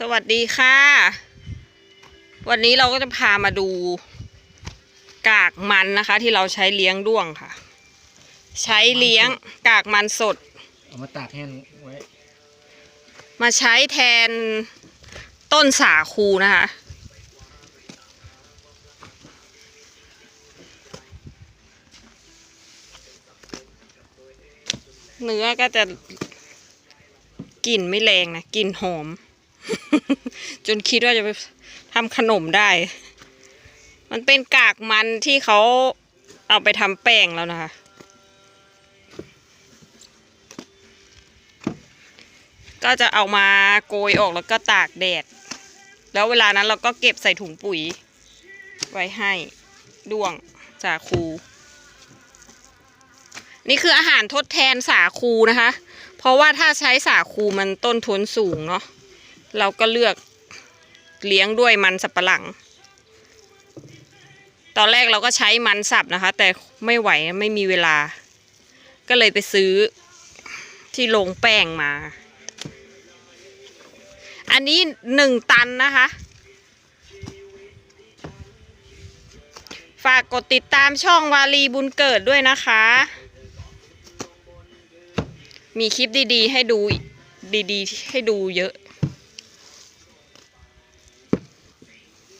สวัสดีค่ะ วันนี้เราก็จะพามาดูกากมันนะคะ ที่เราใช้เลี้ยงด้วงค่ะ ใช้เลี้ยงกากมันสด เอามาตากแห้งไว้ มาใช้แทนต้นสาคูนะคะ เนื้อก็จะกลิ่นไม่แรงนะกลิ่นหอม จนคิดว่าจะไปทำขนมได้ มันเป็นกากมันที่เขาเอาไปทำแป้งแล้วนะคะ ก็จะเอามาโกยออกแล้วก็ตากแดด แล้วเวลานั้นเราก็เก็บใส่ถุงปุ๋ย ไว้ให้ด้วงสาคู นี่คืออาหารทดแทนสาคูนะคะ เพราะว่าถ้าใช้สาคูมันต้นทุนสูงเนาะ เราก็เลือกเลี้ยงด้วยมันสับปะหลัง ตอนแรกเราก็ใช้มันสับนะคะ แต่ไม่ไหวไม่มีเวลา ก็เลยไปซื้อที่โรงแป้งมา อันนี้หนึ่งตันนะคะ ฝากกดติดตามช่องวาลีบุญเกิดด้วยนะคะ มีคลิปดีๆ ให้ดูดีๆ ให้ดูเยอะ